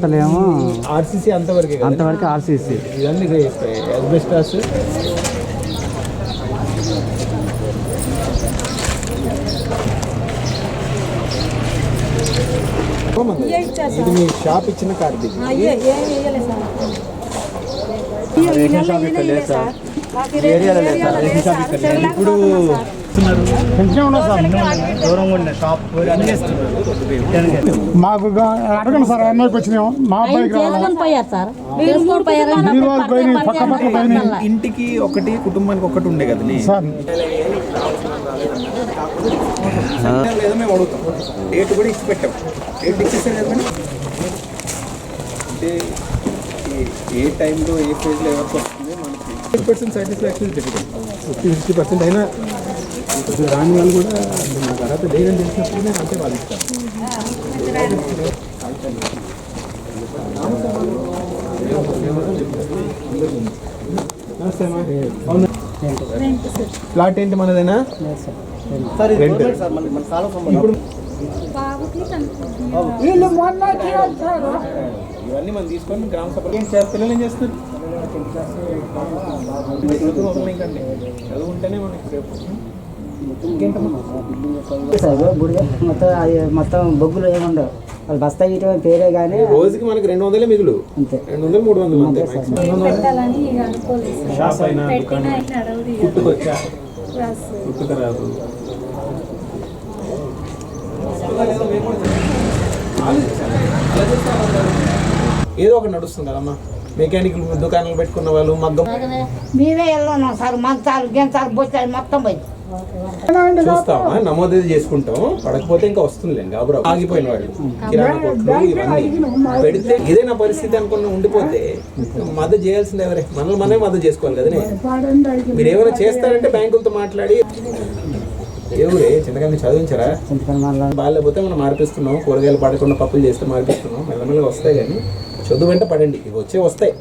అవతలేమో RCC అంతవరకే అంతవరకు RCC. ఇవన్నీ ఎస్బెస్టాస్ ఇది మీ షాప్ ఇచ్చిన కార్డు ఇది. ఇప్పుడు దూరంగా ఉండే షాప్ అన్ని చేస్తున్నారు మాకు అడగండి సార్ వచ్చినాం మా అబ్బాయికి రావాలి? ఇంటికి ఒకటి కుటుంబానికి ఒకటి ఉండే కదా సార్. లేదో మేము అడుగుతాం. డేట్ కూడా ఇచ్చి పెట్టాం. డేట్ ఇచ్చేసారు కదా మేడం? అంటే ఏ- టైంలో ఏ ఫేజ్లో ఎవరికి వస్తుంది మనకి? Fifty percent satisfaction fifty fifty percent అయినా ఇప్పుడు రాని వాళ్ళు కూడా అంటే నా తర్వాత ధైర్యం నేను అంతే ప్లాట్ ఏంటి మనదేనా? రెంట్. ఇప్పుడు ఇవన్నీ మనం తీసుకొని గ్రామ సభలో ఏం చేస్తారు పిల్లలు ఏం చేస్తారు చదువు ఉంటేనే మనకి రేపు మొత్తం అది మొత్తం బొగ్గులు ఏముండవు వాళ్ళు బస్తా ఇటు పేరే కానీ రోజుకి మనకి రెండు వందలే మిగులు. అంతే. రెండు వందలు మూడు వందలు అంతే ఏదో ఒకటి నడుస్తుంది కదమ్మా మెకానిక్ దుకాణాలు పెట్టుకున్న వాళ్ళు మగ్గం మీరే వెళ్ళున్నాం సార్ మంచాలు గెంచాలు బొచ్చాలు మొత్తం పోయి చూస్తామా నమోదు చేసుకుంటాం. పడకపోతే ఇంకా వస్తుంది గాబరా. ఆగిపోయిన వాళ్ళు. కిరాణా కొట్లు ఇవన్నీ. పెడితే ఇదే నా పరిస్థితి అనుకున్న ఉండిపోతే మద్దతు చేయాల్సింది ఎవరే? మనల్ని మనమే మద్దతు చేసుకోవాలి కదనే? మీరు ఏమైనా చేస్తారంటే బ్యాంకులతో మాట్లాడి. ఎవరే? చింతకాన్ని చదివించరా? బాగాలేకపోతే మనం మార్పిస్తున్నాం కూరగాయలు పడకుండా పప్పులు చేస్తే మార్పిస్తున్నాం మెల్లమెల్లగా వస్తాయి కానీ చదువు వెంట పడండి. ఇవి వచ్చే వస్తాయి.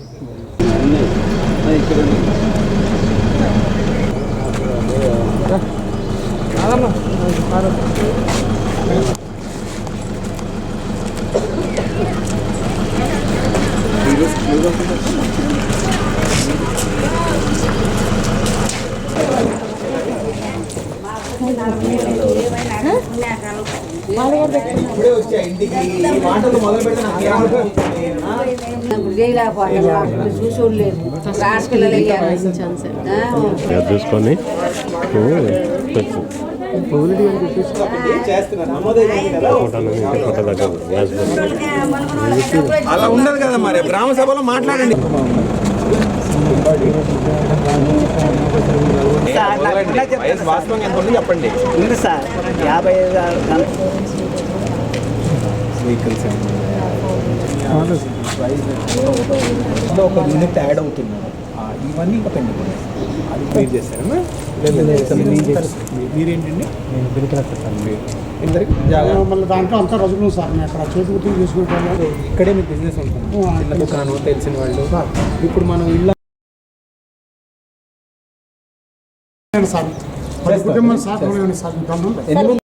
ఇప్పుడే వచ్చా ఇంటికి మాటలు మొదలు పెడితే చూసుకొని అలా ఉండదు కదా మరి. గ్రామ సభలో మాట్లాడండి. వయసు వాస్తవంగా ఎంత ఉంది చెప్పండి. ఉంది సార్ యాభై ఐదు వెహికల్స్ ఒక యూనిట్ యాడ్ అవుతున్నాడు ఆ, ఇవన్నీ ఇంకా పెండింగ్ ఉన్నాయి. అది క్లియర్ చేస్తారమ్మా మీరేంటండి? మళ్ళీ దాంట్లో అంతా రజులు సార్. మేము అక్కడ చేతి గుర్తులు తీసుకుంటాము ఇక్కడే మీకు బిజినెస్ ఉంటుంది. దుకాణం తెలిసిన వాళ్ళు. ఇప్పుడు మనం ఇళ్ళ సార్ పది కుటుంబం సార్ కూడా